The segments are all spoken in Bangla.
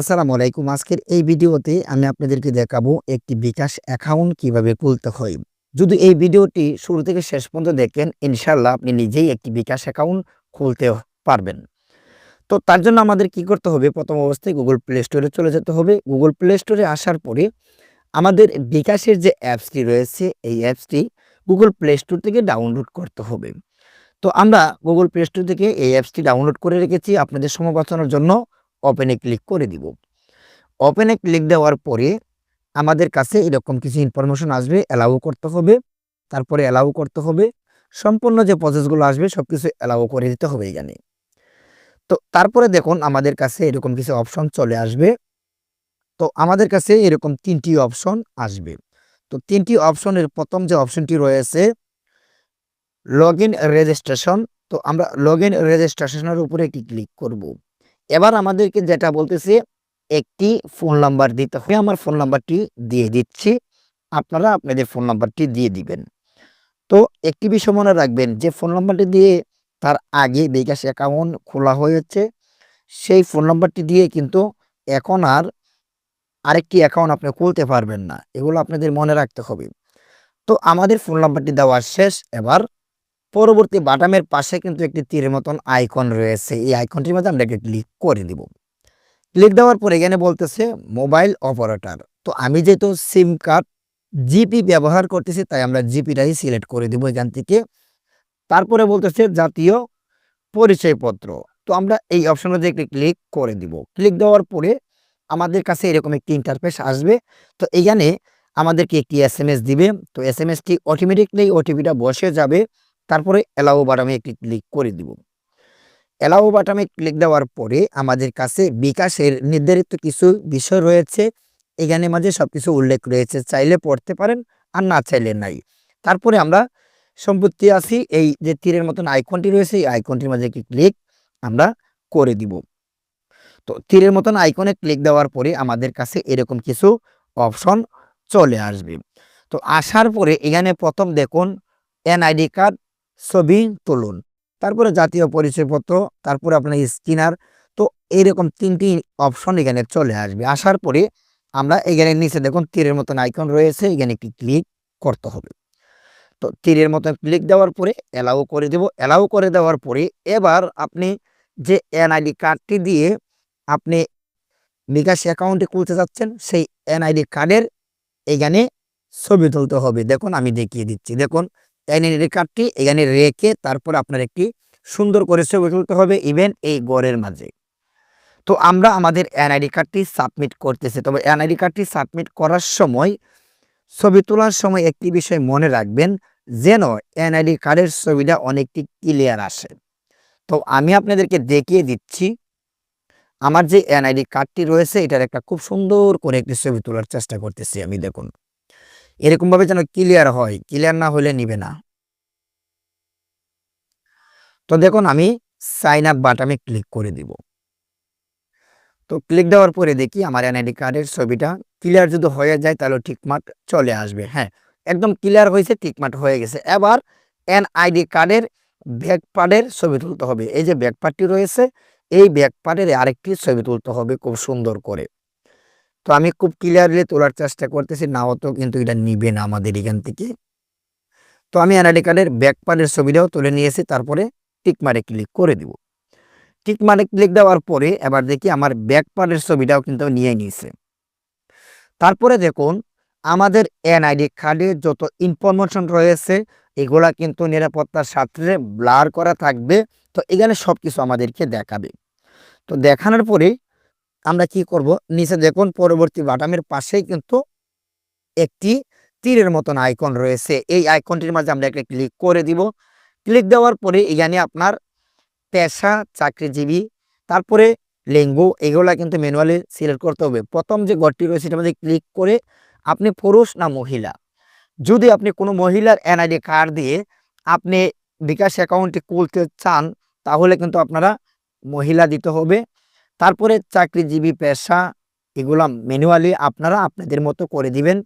আসসালামু আলাইকুম। আজকের এই ভিডিওতে আমি আপনাদেরকে দেখাবো একটি বিকাশ অ্যাকাউন্ট কীভাবে খুলতে হয়। যদি এই ভিডিওটি শুরু থেকে শেষ পর্যন্ত দেখেন ইনশাল্লাহ আপনি নিজেই একটি বিকাশ অ্যাকাউন্ট খুলতে পারবেন। তো তার জন্য আমাদের কি করতে হবে? প্রথম অবস্থায় গুগল প্লে স্টোরে চলে যেতে হবে। গুগল প্লে স্টোরে আসার পরে আমাদের বিকাশের যে অ্যাপসটি রয়েছে, এই অ্যাপসটি গুগল প্লে স্টোর থেকে ডাউনলোড করতে হবে। তো আমরা গুগল প্লে স্টোর থেকে এই অ্যাপসটি ডাউনলোড করে রেখেছি। আপনাদের সময় বাঁচানোর জন্য ওপেনে ক্লিক করে দিব। ওপেনে ক্লিক দেওয়ার পরে আমাদের কাছে এরকম কিছু ইনফরমেশন আসবে অ্যালাউ করতে হবে। তারপরে অ্যালাউ করতে হবে। সম্পূর্ণ যে প্রসেসগুলো আসবে সব কিছু অ্যালাউ করে দিতে হবে এখানে। তো তারপরে দেখুন, আমাদের কাছে এরকম কিছু অপশন চলে আসবে। তো আমাদের কাছে এরকম তিনটি অপশন আসবে। তো তিনটি অপশনের প্রথম যে অপশনটি রয়েছে লগ ইন রেজিস্ট্রেশন তো আমরা লগ ইন রেজিস্ট্রেশনের উপরে একটি ক্লিক করব। এবার আমাদেরকে যেটা বলতেছে, একটি ফোন নাম্বার দিতে হবে। আমার ফোন নাম্বারটি দিয়ে দিচ্ছি। আপনারা আপনাদের ফোন নাম্বারটি দিয়ে দিবেন। তো একটি বিষয় মনে রাখবেন, যে ফোন নাম্বারটি দিয়ে তার আগে বিকাশ অ্যাকাউন্ট খোলা হয়েছে। সেই ফোন নাম্বারটি দিয়ে কিন্তু এখন আর আরেকটি অ্যাকাউন্ট আপনি খুলতে পারবেন না। এগুলো আপনাদের মনে রাখতে হবে। তো আমাদের ফোন নাম্বারটি দেওয়া শেষ। এবার পরবর্তী বাটামের পাশে কিন্তু একটি তীরের মতন আইকন রয়েছে। এই আইকনটির মধ্যে আমরা ক্লিক করে দিব। ক্লিক দেওয়ার পর এখানে বলতেছে মোবাইল অপারেটর তো আমি যেহেতু সিম কার্ড জিপি ব্যবহার করতেছি, তাই আমরা জিপিটাই সিলেক্ট করে দিব এখান থেকে। তারপরে বলতেছে, জাতীয় পরিচয়পত্র। তো আমরা এই অপশনে একটি ক্লিক করে দিব। ক্লিক দেওয়ার পরে আমাদের কাছে এরকম একটি ইন্টারফেস আসবে। তো এইখানে আমাদেরকে একটি এস দিবে। তো এস এম এসটি অটোমেটিকলি ওটিপিটা বসে যাবে। তারপরে অ্যালাউ বাটামে একটি ক্লিক করে দিব। অ্যালাউ বাটামে ক্লিক দেওয়ার পরে আমাদের কাছে বিকাশের নির্ধারিত কিছু বিষয় রয়েছে। এখানে মাঝে সব কিছু উল্লেখ রয়েছে। চাইলে পড়তে পারেন, আর না চাইলে নাই। তারপরে আমরা সম্পত্তি আসি এই যে তীরের মতন আইকনটি রয়েছে, এই আইকনটির মাঝে একটি ক্লিক আমরা করে দিব। তো তীরের মতন আইকনে ক্লিক দেওয়ার পরে আমাদের কাছে এরকম কিছু অপশন চলে আসবে। তো আসার পরে এখানে প্রথম দেখুন এনআইডি কার্ড ছবি তুলুন। তারপরে জাতীয় পরিচয়পত্র, তারপরে আপনার স্কিনার তো এইরকম তিনটি অপশন এখানে চলে আসবে। আসার পরে আমরা এখানে নিচে দেখুন তীরের মতন আইকন রয়েছে, এখানে একটি ক্লিক করতে হবে। তো তীরের মতন ক্লিক দেওয়ার পরে অ্যালাউ করে দেব। অ্যালাউ করে দেওয়ার পরে এবার আপনি যে এনআইডি কার্ডটি দিয়ে আপনি বিকাশ অ্যাকাউন্টে খুলতে যাচ্ছেন, সেই এনআইডি কার্ডের এখানে ছবি তুলতে হবে। দেখুন আমি দেখিয়ে দিচ্ছি। দেখুন এনআইডি কার্ডটি এখানে রেখে তারপর আপনার একটি সুন্দর করে ছবি তুলতে হবে ইভেন এই গড়ের মাঝে। তো আমরা আমাদের এনআইডি কার্ডটি সাবমিট করতেছি। তবে এনআইডি কার্ডটি সাবমিট করার সময়, ছবি তোলার সময় একটি বিষয় মনে রাখবেন, যেন এনআইডি কার্ডের ছবিটা অনেকটি ক্লিয়ার আসে। তো আমি আপনাদেরকে দেখিয়ে দিচ্ছি, আমার যে এনআইডি কার্ডটি রয়েছে, এটার একটা খুব সুন্দর করে একটি ছবি তোলার চেষ্টা করতেছি আমি, দেখুন। এরকমভাবে যেন ক্লিয়ার হয় ক্লিয়ার না হলে নিবে না। তো দেখুন, আমি সাইন আপ বাটামে ক্লিক করে দিব। তো ক্লিক দেওয়ার পরে দেখি আমার এনআইডি কার্ডের ছবিটা ক্লিয়ার যদি হয়ে যায়, তাহলে ঠিকমাট চলে আসবে। হ্যাঁ একদম ক্লিয়ার হয়েছে ঠিকমাট হয়ে গেছে। এবার এনআইডি কার্ডের ব্যাক পার্টের ছবি তুলতে হবে। এই যে ব্যাক পার্টটি রয়েছে, এই ব্যাক পার্টের আরেকটি ছবি তুলতে হবে খুব সুন্দর করে। তো আমি খুব ক্লিয়ারলি তোলার চেষ্টা করতেছি না তো কিন্তু এটা নিবে না আমাদের এখান থেকে। তো আমি কার্ডের ব্যাক ছবিটাও তুলে নিয়েছি, তারপরে টিকমারে ক্লিক করে দিব। টিকমারে ক্লিক দেওয়ার পরে এবার দেখি আমার ব্যাক পার্টের ছবিটাও কিন্তু নিয়ে নিয়েছে। তারপরে দেখুন, আমাদের এনআইডি কার্ডে যত ইনফরমেশন রয়েছে, এগুলা কিন্তু নিরাপত্তার সাথে ব্লার করা থাকবে, তো এখানে সব কিছু আমাদেরকে দেখাবে। তো দেখানোর পরে আমরা কি করব? নিচে দেখুন, পরবর্তী বাটামের পাশেই কিন্তু একটি তীরের মতন আইকন রয়েছে। এই আইকনটির মাঝে আমরা একটা ক্লিক করে দিব। ক্লিক দেওয়ার পরে এখানে আপনার পেশা, চাকরিজীবী, তারপরে লিঙ্গ, এগুলা কিন্তু ম্যানুয়ালি সিলেক্ট করতে হবে। প্রথম যে ঘরটি রয়েছে সেটার মধ্যে ক্লিক করে আপনি পুরুষ না মহিলা? যদি আপনি কোনো মহিলার এনআইডি কার্ড দিয়ে আপনি বিকাশ অ্যাকাউন্টটি খুলতে চান, তাহলে কিন্তু আপনারা মহিলা দিতে হবে। তারপরে চাকরিজীবী পেশা, এগুলো ম্যানুয়ালি আপনারা আপনাদের মতো করে দিবেন।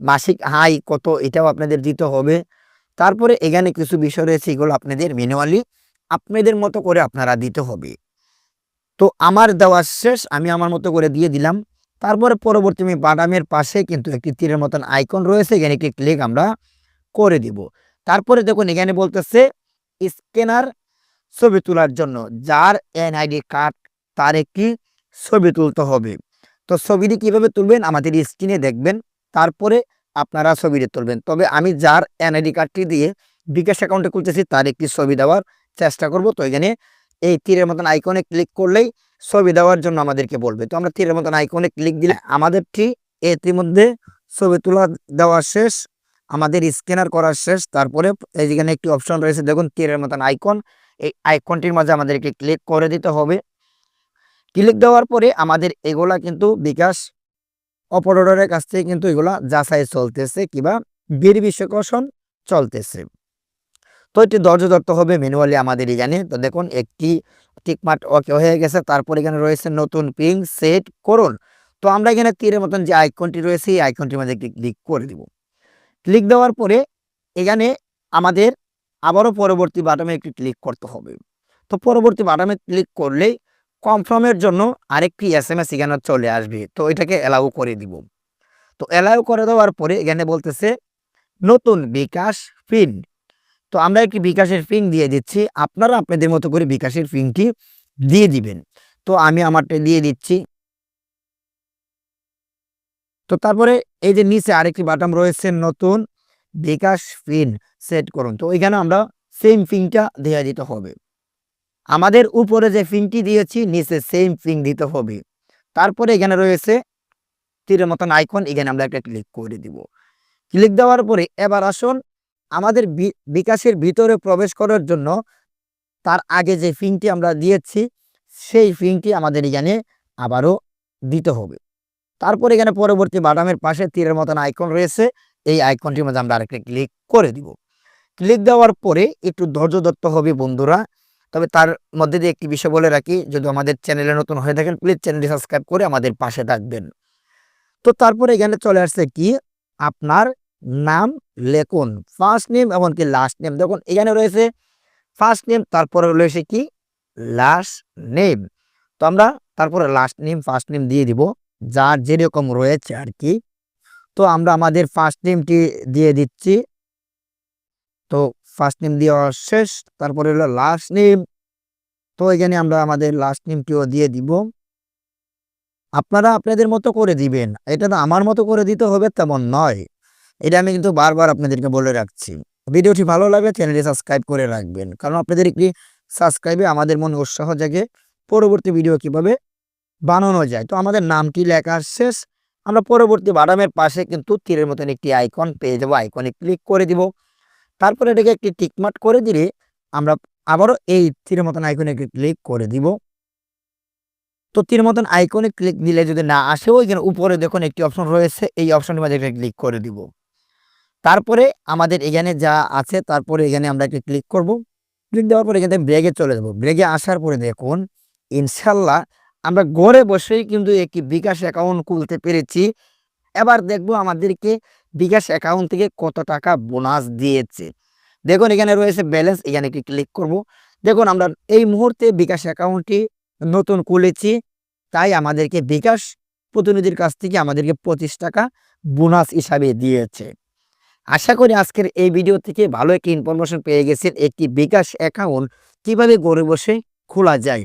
মাসিক হাই কত এটাও আপনাদের দিতে হবে। তারপরে এখানে কিছু বিষয় রয়েছে, এগুলো আপনাদের ম্যানুয়ালি আপনাদের মতো করে আপনারা দিতে হবে। তো আমার দেওয়া শেষ, আমি আমার মতো করে দিয়ে দিলাম। তারপরে পরবর্তী আমি বাদামের পাশে কিন্তু একটি তীরের মতন আইকন রয়েছে, এখানে একটি ক্লিক আমরা করে দিব। তারপরে দেখুন, এখানে বলতেছে স্ক্যানার ছবি তোলার জন্য, যার এনআইডি কার্ড তার একটি ছবি তুলতে হবে। তো ছবিটি কীভাবে তুলবেন? আমাদের স্ক্রিনে দেখবেন। তারপরে আপনারা ছবিটি তুলবেন। তবে আমি যার এনআইডি কার্ডটি দিয়ে বিকাশ অ্যাকাউন্টে খুলতেছি তার একটি ছবি দেওয়ার চেষ্টা করব। তো এখানে এই তীরের মতন আইকনে ক্লিক করলেই ছবি দেওয়ার জন্য আমাদেরকে বলবে। তো আমরা তীরের মতন আইকনে ক্লিক দিলে আমাদেরটি ইতিমধ্যে ছবি তোলা দেওয়া শেষ, আমাদের স্ক্যানার করা শেষ। তারপরে যেখানে একটি অপশন রয়েছে, দেখুন তীরের মতন আইকন এই আইকনটির মাঝে আমাদেরকে ক্লিক করে দিতে হবে। ক্লিক দেওয়ার পরে আমাদের এগুলা কিন্তু বিকাশ অপারেটরের কাছ থেকে কিন্তু এগুলা যাচাই চলতেছে কিংবা ভেরিফিকেশন চলতেছে। তো এটি ধৈর্য ধরতে হবে ম্যানুয়ালি আমাদের এখানে। তো দেখুন, একটি টিকমার্ট ওকে হয়ে গেছে। তারপর এখানে রয়েছে নতুন পিং সেট করুন। তো আমরা এখানে তীরের মতন যে আইকনটি রয়েছে, এই আইকনটির মধ্যে ক্লিক করে দিব। ক্লিক দেওয়ার পরে এখানে আমাদের আবারও পরবর্তী বাটনে একটি ক্লিক করতে হবে। তো পরবর্তী বাটনে ক্লিক করলেই কনফার্মের জন্য আরেকটি এস এম এস এখানে চলে আসবে। তো এটাকে অ্যালাউ করে দিব। তো অ্যালাউ করে দেওয়ার পরে এখানে বলতেছে, নতুন বিকাশ পিন তো আমরা একটি বিকাশের পিন দিয়ে দিচ্ছি। আপনারা আপনাদের মতো করে বিকাশের পিনটি দিয়ে দিবেন। তো আমি আমারটা দিয়ে দিচ্ছি। তো তারপরে এই যে নিচে আরেকটি বাটাম রয়েছে, নতুন বিকাশ পিন সেট করুন। তো এখানে আমরা সেম পিনটা দিয়ে দিতে হবে। আমাদের উপরে যে পিনটি দিয়েছি, নিচে সেম পিন দিতে হবে। তারপরে এখানে রয়েছে তীরের মতন আইকন এখানে আমরা একটা ক্লিক করে দিব। ক্লিক দেওয়ার পরে এবার আসুন, আমাদের বিকাশের ভিতরে প্রবেশ করার জন্য তার আগে যে পিনটি আমরা দিয়েছি, সেই পিনটি আমাদের এখানে আবারও দিতে হবে। তারপর এখানে পরবর্তী বাদামের পাশে তীরের মতন আইকন রয়েছে, এই আইকনটির মধ্যে আমরা আরেকটা ক্লিক করে দিব। ক্লিক দেওয়ার পরে একটু ধৈর্য ধরতে হবে বন্ধুরা তবে তার মধ্যে দিয়ে একটি বিষয় বলে রাখি, যদি আমাদের চ্যানেলে নতুন হয়ে থাকেন প্লিজ চ্যানেলটি সাবস্ক্রাইব করে আমাদের পাশে থাকবেন। তো তারপরে এখানে চলে আসছে কি? আপনার নাম, লেখুন ফার্স্ট নেম এমনকি লাস্ট নেম দেখুন, এখানে রয়েছে ফার্স্ট নেম তারপরে রয়েছে কি? লাস্ট নেম তো আমরা তারপরে লাস্ট নেম ফার্স্ট নেম দিয়ে দিব, যার যেরকম রয়েছে আর কি। তো আমরা আমাদের ফার্স্ট নেমটি দিয়ে দিচ্ছি। তো ফার্স্ট নেম দেওয়া শেষ, তারপরে হলো লাস্ট নেম তো এখানে আমরা আমাদের লাস্ট নেমটিও দিয়ে দিব। আপনারা আপনাদের মতো করে দিবেন। এটা তো আমার মতো করে দিতে হবে তেমন নয়। এটা আমি কিন্তু বারবার আপনাদেরকে বলে রাখছি। ভিডিওটি ভালো লাগলে চ্যানেলটি সাবস্ক্রাইব করে রাখবেন। কারণ আপনাদের একটি সাবস্ক্রাইবে আমাদের মনে উৎসাহ জাগে পরবর্তী ভিডিও কীভাবে বানানো যায়। তো আমাদের নামটি লেখা শেষ। আমরা পরবর্তী বাদামের পাশে কিন্তু তীরের মতন একটি আইকন পেয়ে যাব। আইকনে ক্লিক করে দিব। তারপরে এটাকে একটি টিকমার্ক করে দিলে আমরা আবারও এই তীরের মতন আইকনে ক্লিক করে দিব। তো তীর মতন আইকনে ক্লিক দিলে যদি না আসে, ওইখানে উপরে দেখুন একটি অপশন রয়েছে, এই অপশনের মধ্যে ক্লিক করে দিব। তারপরে আমাদের এখানে যা আছে, তারপরে এখানে আমরা একটি ক্লিক করব। ক্লিক দেওয়ার পরে এখানে ব্রেগে চলে যাব। ব্রেগে আসার পরে দেখুন ইনশাল্লাহ আমরা ঘরে বসেই কিন্তু একটি বিকাশ অ্যাকাউন্ট খুলতে পেরেছি। এবার দেখব আমাদেরকে বিকাশ অ্যাকাউন্ট থেকে কত টাকা বোনাস দিয়েছে। দেখুন, এখানে রয়েছে ব্যালেন্স, এখানে একটি ক্লিক করব। দেখুন, আমরা এই মুহূর্তে বিকাশ অ্যাকাউন্টটি নতুন খুলেছি। তাই আমাদেরকে বিকাশ প্রতিনিধির কাছ থেকে আমাদেরকে পঁচিশ টাকা বোনাস হিসাবে দিয়েছে। আশা করি আজকের এই ভিডিও থেকে ভালো একটি ইনফরমেশন পেয়ে গেছেন। একটি বিকাশ অ্যাকাউন্ট কীভাবে গড়ে বসে খোলা যায়।